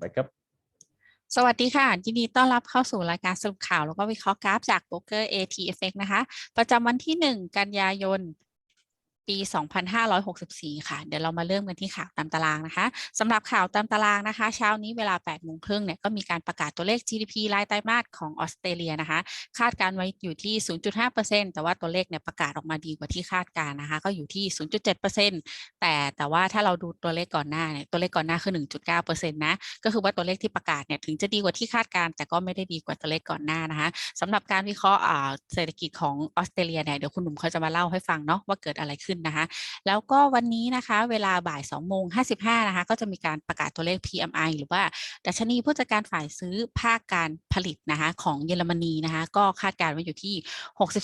ไปครับ สวัสดีค่ะ ยินดีต้อนรับเข้าสู่รายการสรุปข่าว แล้วก็วิเคราะห์กราฟจากโบรกเกอร์ ATFX นะคะ ประจำวันที่ 1 กันยายน ปี 2564 ค่ะ เดี๋ยวเรามาเริ่มกันที่ข่าวตามตารางนะคะสำหรับข่าวตามตารางนะคะ เช้านี้เวลา8โมงครึ่งเนี่ยก็มีการประกาศตัวเลข GDP รายไตรมาสของออสเตรเลียนะคะ คาดการไว้อยู่ที่ 0.5%แต่ว่าตัวเลขเนี่ยประกาศออกมาดีกว่าที่คาดการนะคะ ก็อยู่ที่ 0.7%แต่แต่ว่าถ้าเราดูตัวเลขก่อนหน้าเนี่ยตัวเลขก่อนหน้าคือ 1.9%นะก็คือว่าตัวเลขที่ประกาศเนี่ยถึงจะดีกว่าที่คาดการ แต่ก็ไม่ได้ดีกว่าตัวเลขก่อนหน้านะคะสำหรับการวิเคราะห์เศรษฐกิจของออสเตรเลียเนี่ยเดี๋ยวคุณหนุ่มเขาจะมาเล่าให้ฟังเนาะว่าเกิดอะไรขึ้นนะคะ แล้วก็วันนี้นะคะเวลาบ่าย2โมง55นะคะก็จะมีการประกาศตัวเลข PMI หรือว่าดัชนีผู้จัดการฝ่ายซื้อภาคการผลิตนะคะของเยอรมนีนะคะก็คาดการณ์ไว้อยู่ที่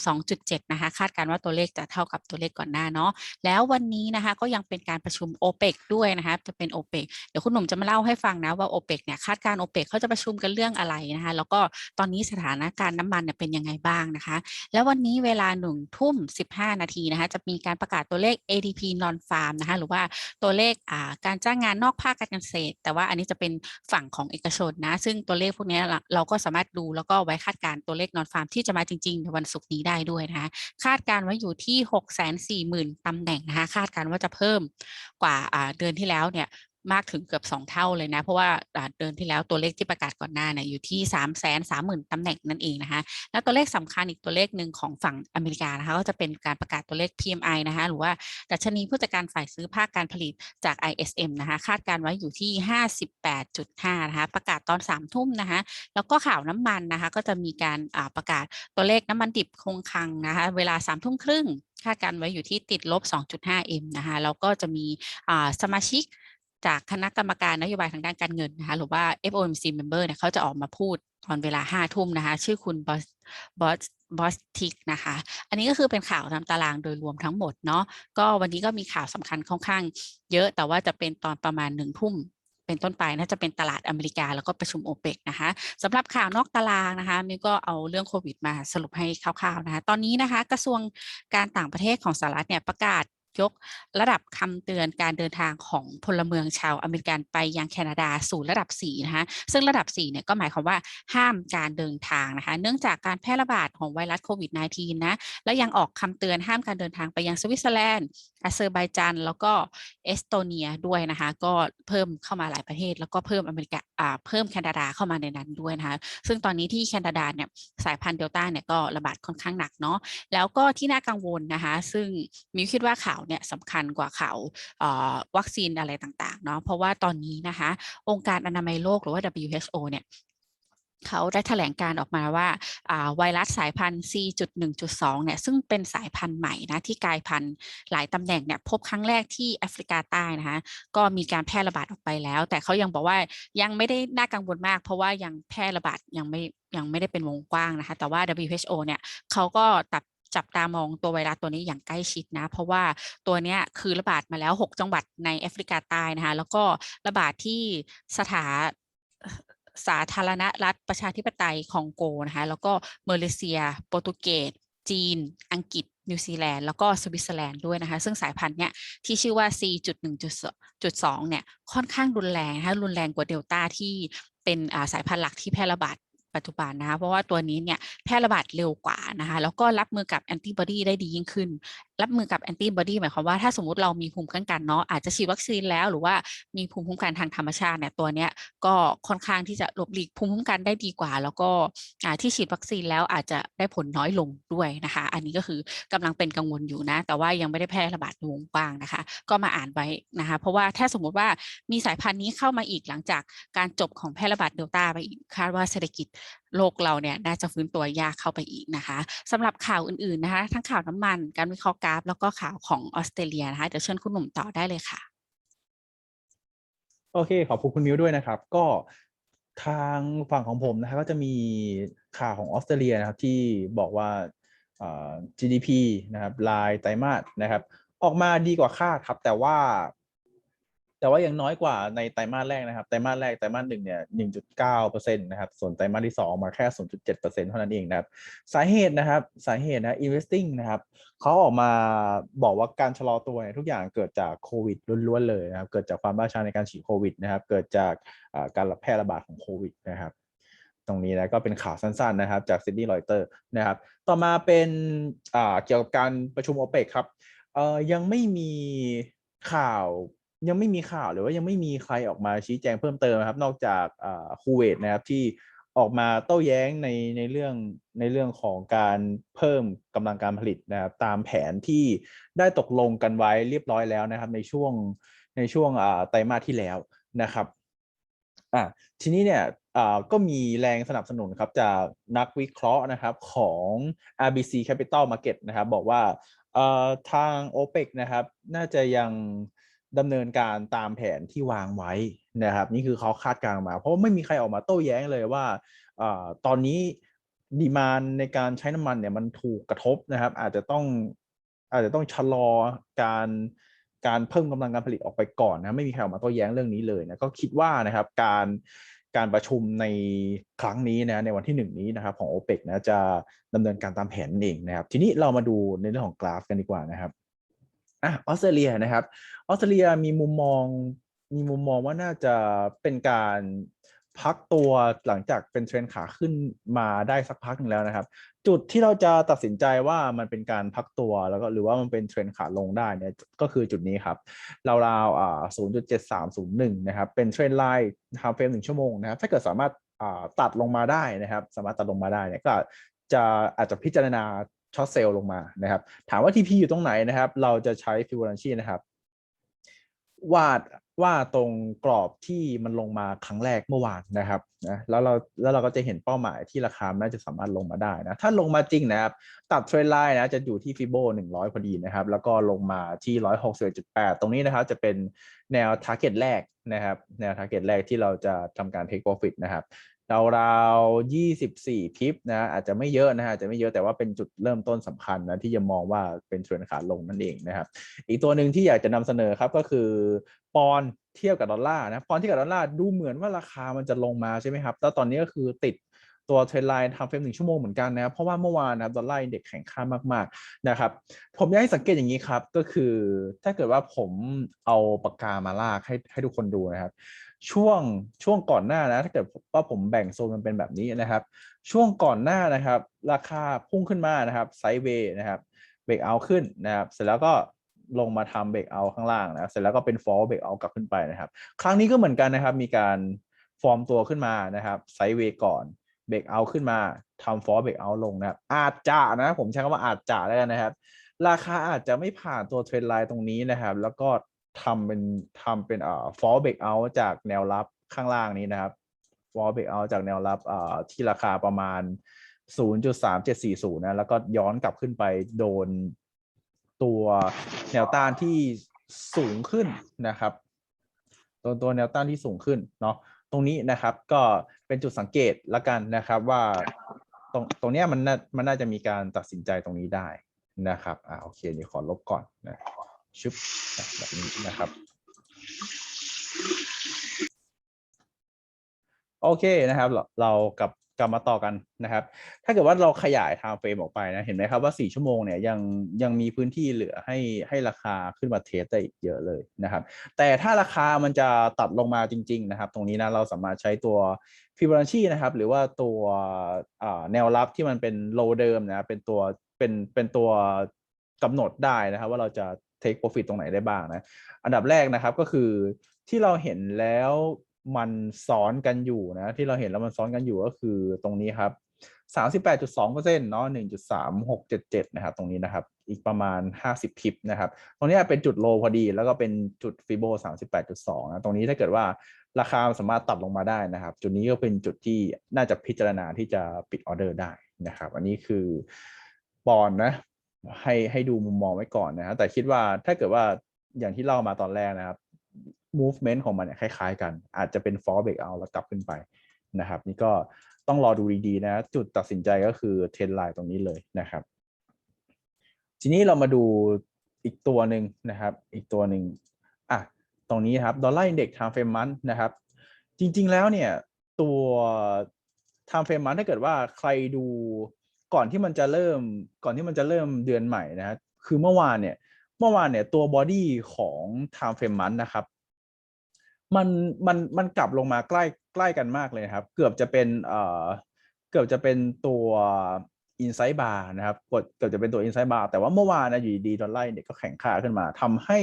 62.7นะคะคาดการณ์ว่าตัวเลขจะเท่ากับตัวเลขก่อนหน้าเนาะแล้ววันนี้นะคะก็ยังเป็นการประชุม o p e ปด้วยนะคะจะเป็น o p e ปเดี๋ยวคุณหนุ่มจะมาเล่าให้ฟังนะว่า o p e ปเนี่ยคาดการณ์ o p e ปเขาจะประชุมกันเรื่องอะไรนะคะแล้วก็ตอนนี้สถานการณ์น้ำมันเนี่ยเป็นยังไงบ้างนะคะ แล้ววันนี้เวลาหนึ่งทุ่ม15 นาทีนะคะจะมีการประกาศตัวเลข ADP non farm นะคะหรือว่าตัวเลขการจ้างงานนอกภาคการเกษตร แต่ว่าอันนี้จะเป็นฝั่งของเอกชนนะ ซึ่งตัวเลขพวกนี้เราก็สามารถดูแล้วก็ไว้คาดการตัวเลข non farm ที่จะมาจริงๆในวันศุกร์นี้ได้ด้วยนะคะคาดการไว้อยู่ที่ 640,000ตำแหน่งนะคะคาดการว่าจะเพิ่มกว่าเดือนที่แล้วเนี่ย มากถึงเกือบ 2 เท่าเลยนะ เพราะว่าเดือนที่แล้วตัวเลขที่ประกาศก่อนหน้าเนี่ยอยู่ที่ 3 3 0 0 0 0ตำแหน่งนั่นเองนะคะ แล้วตัวเลขสำคัญอีกตัวเลขหนึ่งของฝั่งอเมริกานะคะก็จะเป็นการประกาศตัวเลข PMI นะคะหรือว่าดัชนีผู้จัดการฝ่ายซื้อภาคการผลิตจาก ISM นะคะคาดการไว้อยู่ที่ 58.5นะคะประกาศตอน 3 ทุ่มนะคะแล้วก็ข่าวน้ำมันนะคะก็จะมีการประกาศตัวเลขน้ำมันดิบคงคลังนะคะเวลา3ทุ่มครึ่งคาดการไว้อยู่ที่ติดลบ 2.5M นะคะแล้วก็จะมีสมาชิก จากคณะกรรมการนโยบายทางด้านการเงินนะคะหรือว่า FOMC member เนี่ยเขาจะออกมาพูดตอนเวลาห้าทุ่มนะคะ ชื่อคุณบอสบอสบอสทิกนะคะ อันนี้ก็คือเป็นข่าวตามตารางโดยรวมทั้งหมดเนาะก็วันนี้ก็มีข่าวสำคัญค่อนข้าง เยอะแต่ว่าจะเป็นตอนประมาณหนึ่งทุ่มเป็นต้นไปน่าจะเป็นตลาดอเมริกาแล้วก็ประชุมโอเปกนะคะสำหรับข่าวนอกตารางนะคะมิวก็เอาเรื่องโควิดมาสรุปให้คร่าวๆนะคะ ตอนนี้นะคะ กระทรวงการต่างประเทศของสหรัฐเนี่ยประกาศ ยกระดับคำเตือนการเดินทางของพลเมืองชาวอเมริกันไปยังแคนาดาสู่ระดับ4นะคะซึ่งระดับ4เนี่ยก็หมายความว่าห้ามการเดินทางนะคะ เนื่องจากการแพร่ระบาดของไวรัสโควิด -19 นะและยังออกคำเตือนห้ามการเดินทางไปยังสวิตเซอร์แลนด์ อาเซอร์ไบจานแล้วก็เอสโตเนียด้วยนะคะ ก็เพิ่มเข้ามาหลายประเทศ แล้วก็เพิ่มอเมริกาอ่าเพิ่มแคนาดาเข้ามาในนั้นด้วยนะคะ ซึ่งตอนนี้ที่แคนาดาเนี่ยสายพันธุ์เดลต้าเนี่ยก็ระบาดค่อนข้างหนักเนาะแล้วก็ที่น่ากังวลนะคะ ซึ่งมิวคิดว่าข่าวเนี่ยสำคัญกว่าข่าววัคซีนอะไรต่างๆเนาะเพราะว่าตอนนี้นะคะ องค์การอนามัยโลกหรือว่า WHO เนี่ย เขาได้แถลงการออกมาว่าไวรัสสายพันธุ์ C.1.2 เนี่ยซึ่งเป็นสายพันธุ์ใหม่นะที่กลายพันธุ์หลายตำแหน่งเนี่ยพบครั้งแรกที่แอฟริกาใต้นะคะก็มีการแพร่ระบาดออกไปแล้ว แต่เขายังบอกว่ายังไม่ได้น่ากังวลมาก เพราะว่ายังแพร่ระบาดยังไม่ยังไม่ได้เป็นวงกว้างนะคะแต่ว่า WHO เนี่ยเขาก็ตัดจับตามองตัวไวรัสตัวนี้อย่างใกล้ชิดนะ เพราะว่าตัวนี้คือระบาดมาแล้ว 6 จังหวัดในแอฟริกาใต้นะคะ แล้วก็ระบาดที่สถา สาธารณรัฐประชาธิปไตยคองโกนะคะแล้วก็เมเลเซีย โปรตุเกสจีน อังกฤษ นิวซีแลนด์ แล้วก็สวิตเซอร์แลนด์ด้วยนะคะ ซึ่งสายพันธุ์เนี้ยที่ชื่อว่า C.1.2 เนี่ยค่อนข้างรุนแรงนะคะรุนแรงกว่าเดลต้าที่เป็นสายพันธุ์หลักที่แพร่ระบาดปัจจุบันนะคะเพราะว่าตัวนี้เนี่ยแพร่ระบาดเร็วกว่านะคะแล้วก็รับมือกับแอนติบอดีได้ดียิ่งขึ้นรับมือกับแอนติบอดีหมายความว่าถ้าสมมติเรามีภูมิคุ้มกันเนาะอาจจะฉีดวัคซีนแล้ว หรือว่ามีภูมิคุ้มกันทางธรรมชาติเนี่ยตัวเนี้ยก็ค่อนข้างที่จะหลบหลีกภูมิคุ้มกันได้ดีกว่า แล้วก็ที่ฉีดวัคซีนแล้วอาจจะได้ผลน้อยลงด้วยนะคะ อันนี้ก็คือกำลังเป็นกังวลอยู่นะ แต่ว่ายังไม่ได้แพร่ระบาดในวงกว้างนะคะ ก็มาอ่านไว้นะคะ เพราะว่าถ้าสมมติว่ามีสายพันธุ์นี้เข้ามาอีกหลังจากการจบของแพร่ระบาดเดลต้าไปอีกคาดว่าเศรษฐกิจโลกเราเนี่ยน่าจะฟื้นตัวยากเข้าไปอีกนะคะสำหรับข่าวอื่นๆนะคะ ทั้งข่าวน้ำมันการวิเคราะห์กราฟ แล้วก็ข่าวของออสเตรเลียนะคะเดี๋ยวเชิญคุณหนุ่มต่อได้เลยค่ะ โอเค ขอบคุณคุณมิวด้วยนะครับ ก็ทางฝั่งของผมนะครับก็จะมีข่าวของออสเตรเลียนะครับที่บอกว่า GDP นะครับรายไตรมาสนะครับ ออกมาดีกว่าคาดครับ แต่ว่า แต่ว่ายังน้อยกว่าในไตรมาสแรกนะครับ ไตรมาสแรกไตรมาสหนึ่งเนี่ย1.9%นะครับ ส่วนไตรมาสที่สองมาแค่0.7%เท่านั้นเองนะครับ สาเหตุนะครับ สาเหตุนะ investing นะครับเขาออกมาบอกว่าการชะลอตัวเนี่ยทุกอย่างเกิดจากโควิดล้วนๆเลยนะครับ เกิดจากความล่าช้าในการฉีดโควิดนะครับ เกิดจากการแพร่ระบาดของโควิดนะครับ ตรงนี้นะก็เป็นข่าวสั้นๆนะครับ จากซิดนีย์รอยเตอร์นะครับ ต่อมาเป็นเกี่ยวกับการประชุมโอเปกครับยังไม่มีข่าว ยังไม่มีข่าวหรือว่ายังไม่มีใครออกมาชี้แจงเพิ่มเติมนะครับ นอกจากอ่าคูเวตนะครับที่ออกมาโต้แย้งในในเรื่องในเรื่องของการเพิ่มกำลังการผลิตนะครับตามแผนที่ได้ตกลงกันไว้เรียบร้อยแล้วนะครับ ในช่วงในช่วงอ่าไตรมาสที่แล้วนะครับอะทีนี้เนี่ยอ่าก็มีแรงสนับสนุนครับจากนักวิเคราะห์นะครับของ RBC Capital Market นะครับ บอกว่าอ่อทาง OPEC นะครับ น่าจะยัง ดำเนินการตามแผนที่วางไว้นะครับ นี่คือเขาคาดการณ์มา เพราะว่าไม่มีใครออกมาโต้แย้งเลยว่าอตอนนี้ดีมานในการใช้น้ำมันเนี่ยมันถูกกระทบนะครับ อาจจะต้องอาจจะต้องชะลอการการเพิ่มกำลังการผลิตออกไปก่อนนะไม่มีใครออกมาโต้แย้งเรื่องนี้เลยนะก็คิดว่านะครับการการประชุมในครั้งนี้นะในวันที่หนึ่งนี้นะครับของ o p e ปนะจะดำเนินการตามแผนเองนะครับ ทีนี้เรามาดูในเรื่องของกราฟกันดีกว่านะครับ อะออสเตรเลียนะครับออสเตรเลียมีมุมมองมีมุมมองว่าน่าจะเป็นการพักตัวหลังจากเป็นเทรนขาขึ้นมาได้สักพักหนึ่งแล้วนะครับ จุดที่เราจะตัดสินใจว่ามันเป็นการพักตัวแล้วก็หรือว่ามันเป็นเทรนขาลงได้เนี่ยก็คือจุดนี้ครับราวๆอ่า0.7301นะครับเป็นเทรนไลน์ทำเฟรมหนึ่งชั่วโมงนะครับถ้าเกิดสามารถอ่าตัดลงมาได้นะครับ สามารถตัดลงมาได้เนี่ยก็จะอาจจะพิจารณา ช็อตเซลล์ลงมานะครับ ถามว่า TP อยู่ตรงไหนนะครับ เราจะใช้ Fibonacci นะครับ วาดว่าตรงกรอบที่มันลงมาครั้งแรกเมื่อวานนะครับนะแล้วเราแล้วเราก็จะเห็นเป้าหมายที่ราคาน่าจะสามารถลงมาได้นะถ้าลงมาจริงนะครับ ตัดเทรนไลน์นะจะอยู่ที่ฟิโบ100 พอดีนะครับ แล้วก็ลงมาที่ 161.8 ตรงนี้นะครับ จะเป็นแนว target แรกนะครับ แนว target แรกที่เราจะทำการ take profit นะครับ ราวๆ24พิปนะอาจจะไม่เยอะนะฮะอาจจะไม่เยอะแต่ว่าเป็นจุดเริ่มต้นสำคัญนะที่จะมองว่าเป็นเทรนขาลงนั่นเองนะครับอีกตัวหนึ่งที่อยากจะนำเสนอครับก็คือปอนเทียบกับดอลลาร์นะปอนเทียบกับดอลลาร์ดูเหมือนว่าราคามันจะลงมาใช่ไหมครับแล้วตอนนี้ก็คือติดตัวเทรนไลน์ทำเฟรมหนึ่งชั่วโมงเหมือนกันนะครับเพราะว่าเมื่อวานนะครับดอลลาร์อินเด็กแข็งค่ามากๆนะครับผมอยากให้สังเกตอย่างนี้ครับก็คือถ้าเกิดว่าผมเอาปากกามาลากให้ให้ทุกคนดูนะครับ ช่วงช่วงก่อนหน้านะถ้าเกิดว่าผมแบ่งโซนมันเป็นแบบนี้นะครับ ช่วงก่อนหน้านะครับ ราคาพุ่งขึ้นมานะครับไซด์เวย์นะครับเบรกเอาขึ้นนะครับ เสร็จแล้วก็ลงมาทำเบรกเอาข้างล่างนะครับเสร็จแล้วก็เป็นฟอลเบรกเอากลับขึ้นไปนะครับ ครั้งนี้ก็เหมือนกันนะครับ มีการฟอร์มตัวขึ้นมานะครับไซด์เวย์ก่อนเบรกเอาขึ้นมาทำฟอลเบรกเอาลงนะครับอาจจะนะผมใช้คำว่าอาจจะแล้วกันนะครับ ราคาอาจจะไม่ผ่านตัวเทรนไลน์ตรงนี้นะครับ แล้วก็ ทำเป็นทำเป็นอ่า fall break out จากแนวรับข้างล่างนี้นะครับ fall break out จากแนวรับอ่าที่ราคาประมาณ 0.3740 นะ แล้วก็ย้อนกลับขึ้นไปโดนตัวแนวต้านที่สูงขึ้นนะครับ ตัวตัวแนวต้านที่สูงขึ้นเนาะตรงนี้นะครับก็เป็นจุดสังเกตละกันนะครับว่าตรงตรงนี้มันน่ามันน่าจะมีการตัดสินใจตรงนี้ได้นะครับอ่าโอเคเดี๋ยวขอลบก่อนนะ ชุบแบบนี้นะครับ โอเคนะครับ เราเรากลับกลับมาต่อกันนะครับ ถ้าเกิดว่าเราขยายทม์เฟรมออกไปนะ เห็นไหมครับว่า 4 ชั่วโมงเนี่ยยังยังมีพื้นที่เหลือให้ให้ราคาขึ้นมาเทสได้อีกเยอะเลยนะครับ แต่ถ้าราคามันจะตัดลงมาจริง ๆ นะครับ ตรงนี้นะเราสามารถใช้ตัว Fibonacci นะครับ หรือว่าตัวแนวรับที่มันเป็นโลเดิมนะ เป็นตัวเป็นเป็นตัวกำหนดได้นะครับ ว่าเราจะ take profit ตรงไหนได้บ้างนะ อันดับแรกนะครับก็คือที่เราเห็นแล้วมันซ้อนกันอยู่นะ ที่เราเห็นแล้วมันซ้อนกันอยู่ก็คือตรงนี้ครับ38.2%เนาะ1.3677 นะครับ ตรงนี้นะครับ อีกประมาณ 50 พิปนะครับ ตรงนี้เป็นจุดโลพอดี แล้วก็เป็นจุดฟิโบ38.2 นะ ตรงนี้ถ้าเกิดว่าราคาสามารถตัดลงมาได้นะครับ จุดนี้ก็เป็นจุดที่น่าจะพิจารณาที่จะปิดออเดอร์ได้นะครับ อันนี้คือปอนนะ ให้ให้ดูมุมมองไว้ก่อนนะฮะแต่คิดว่าถ้าเกิดว่าอย่างที่เล่ามาตอนแรกนะครับ movement ของมันเนี่ยคล้ายๆกัน อาจจะเป็น fall break out แล้วกลับขึ้นไปนะครับ นี่ก็ต้องรอดูดีๆนะ จุดตัดสินใจก็คือเทรนไลน์ตรงนี้เลยนะครับ ทีนี้เรามาดูอีกตัวหนึ่งนะครับ อีกตัวหนึ่งอะตรงนี้ครับดอลลาร์อินเด็กซ์ time frame month นะครับ จริงๆแล้วเนี่ย ตัว time frame month ถ้าเกิดว่าใครดู ก่อนที่มันจะเริ่มก่อนที่มันจะเริ่มเดือนใหม่นะฮะคือเมื่อวานเนี่ย เมื่อวานเนี่ยตัวบอดี้ของ time frame month นะครับ มันมันมันกลับลงมาใกล้ใกล้กันมากเลยนะครับ เกือบจะเป็นเอ่อเกือบจะเป็นตัว inside bar นะครับกดเกือบจะเป็นตัว inside bar แต่ว่าเมื่อวานนะอยู่ดีดอลลาร์เนี่ยก็แข็งค่าขึ้นมาทำให้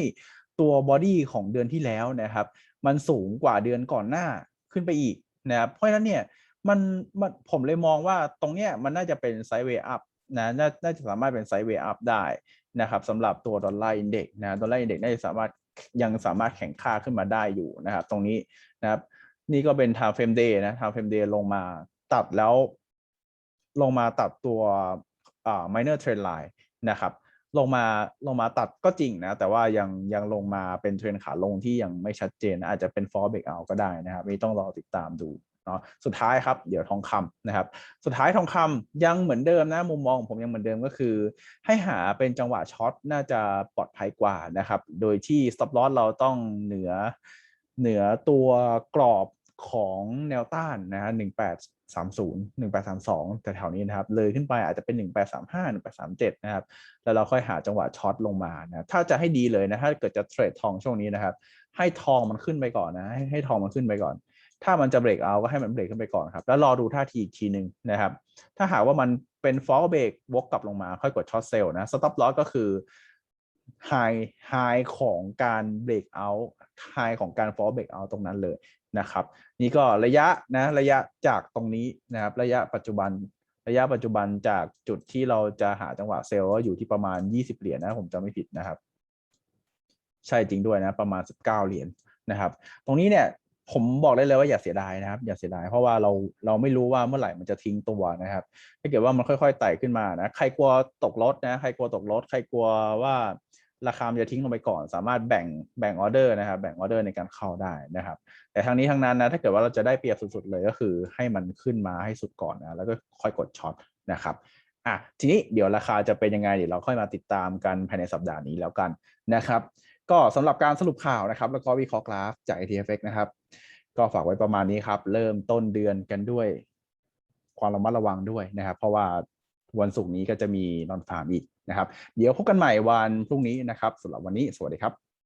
ตัวบอดี้ของเดือนที่แล้วนะครับ มันสูงกว่าเดือนก่อนหน้าขึ้นไปอีกนะครับเพราะฉะนั้นเนี่ย มันมันผมเลยมองว่าตรงเนี้ยมันน่าจะเป็นไซด์เวย์อัพนะนน่าจะสามารถเป็นไซด์เวย์อัพได้นะครับสำหรับตัวดอลลาร์อินเด็กนะดอลลาร์อินเด็กน่าจะสามารถยังสามารถแข่งค่าขึ้นมาได้อยู่นะครับตรงนี้นะครับ นี่ก็เป็น time frame day นะ time frame day ลงมาตัดแล้ว ลงมาตัดตัวอ่า minor trend line นะครับลงมาลงมาตัดก็จริงนะ แต่ว่ายังยังลงมาเป็นเทรนขาลงที่ยังไม่ชัดเจน อาจจะเป็น fall break out ก็ได้นะครับนี่ต้องรอติดตามดู เนาะสุดท้ายครับเดี๋ยวทองคำนะครับ สุดท้ายทองคำยังเหมือนเดิมนะมุมมองของผมยังเหมือนเดิมก็คือ ให้หาเป็นจังหวะช็อตน่าจะปลอดภัยกว่านะครับ โดยที่ stop loss เราต้องเหนือเหนือตัวกรอบของแนวต้านนะฮะหนึ่งแปดสามศูนย์หนึ่งแปดสามสองแถวๆนี้นะครับ เลยขึ้นไปอาจจะเป็นหนึ่งแปดสามห้าหนึ่งแปดสามเจ็ดนะครับ แล้วเราค่อยหาจังหวะช็อตลงมานะถ้าจะให้ดีเลยนะ ถ้าเกิดจะเทรดทองช่วงนี้นะครับ ให้ทองมันขึ้นไปก่อนนะ ให้ให้ทองมันขึ้นไปก่อน ถ้ามันจะเบรกเอาก็ให้มันเบรกขึ้นไปก่อนครับ แล้วรอดูท่าทีอีกทีหนึ่งนะครับ ถ้าหากว่ามันเป็นฟอลเบรกวกกลับลงมาค่อยกดช็อตเซลล์นะสต็อปลอสก็คือไฮไฮของการเบรกเอาไฮของการฟอลเบรกเอาตรงนั้นเลยนะครับ นี่ก็ระยะนะระยะจากตรงนี้นะครับ ระยะปัจจุบันระยะปัจจุบันจากจุดที่เราจะหาจังหวะเซลล์ก็อยู่ที่ประมาณ 20 เหรียญนะผมจำไม่ผิดนะครับ ใช่จริงด้วยนะ ประมาณ 19 เหรียญนะครับ ตรงนี้เนี่ย ผมบอกได้เลยว่าอย่าเสียดายนะครับ อย่าเสียดายเพราะว่าเราเราไม่รู้ว่าเมื่อไหร่มันจะทิ้งตัวนะครับ ถ้าเกิดว่ามันค่อยๆไต่ขึ้นมานะใครกลัวตกรถนะใครกลัวตกรถใครกลัวว่าราคามจะทิ้งลงไปก่อน สามารถแบ่งแบ่งออเดอร์นะครับ แบ่งออเดอร์ในการเข้าได้นะครับ แต่ทางนี้ทางนั้นนะถ้าเกิดว่าเราจะได้เปรียบสุดๆเลยก็คือ ให้มันขึ้นมาให้สุดก่อนนะแล้วก็ค่อยกดช็อตนะครับอะทีนี้เดี๋ยวราคาจะเป็นยังไงเดี๋ยวเราค่อยมาติดตามกันภายในสัปดาห์นี้แล้วกันนะครับ ก็สำหรับการสรุปข่าวนะครับ แล้วก็วิเคราะห์กราฟจาก ATFX นะครับ ก็ฝากไว้ประมาณนี้ครับ เริ่มต้นเดือนกันด้วย ความระมัดระวังด้วยนะครับ เพราะว่าวันศุกร์นี้ก็จะมีนอนฟาร์มอีกนะครับ เดี๋ยวพบกันใหม่วันพรุ่งนี้นะครับสำหรับวันนี้สวัสดีครับ